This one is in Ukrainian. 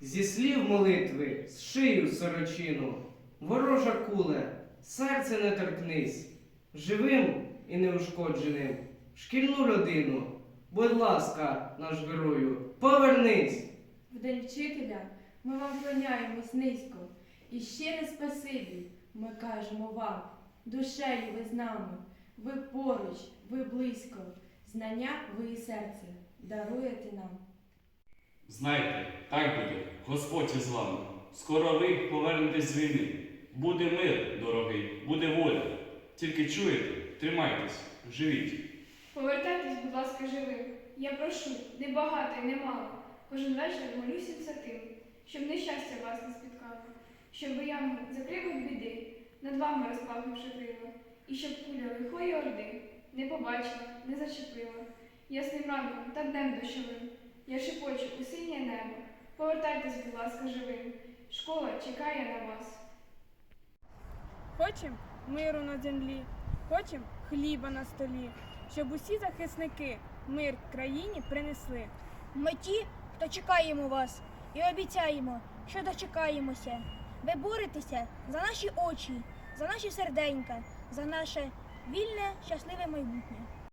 Зі слів молитви, з шию сорочину, ворожа куле, серце не торкнись, живим і неушкодженим, шкільну людину, будь ласка, наш герою, повернись! В день вчителя ми вам клоняємось низько. І щире спасибі ми кажемо вам. Душею ви з нами, ви поруч, ви близько. Знання ви і серце даруєте нам. Знайте, так буде, Господь із вами. Скоро ви повернетесь з війни. Буде мир, дорогий, буде воля. Тільки чуєте, тримайтесь, живіть. Повертайтесь, будь ласка, живим. Я прошу, не багато і не мало. Кожен вечір молюся за тим, щоб нещастя вас не спіткало, щоб я закрив від біди, над вами розплакавши крила, і щоб куля лихої орди не побачила, не зачепила. Ясним ранком та днем дощовим я шепочу у синє небо. Повертайтесь, будь ласка, живим. Школа чекає на вас. Хочем миру на землі, хочем хліба на столі, щоб усі захисники мир країні принесли. Ми ті, хто чекаємо вас і обіцяємо, що дочекаємося. Ви боретеся за наші очі, за наші серденька, за наше вільне, щасливе майбутнє.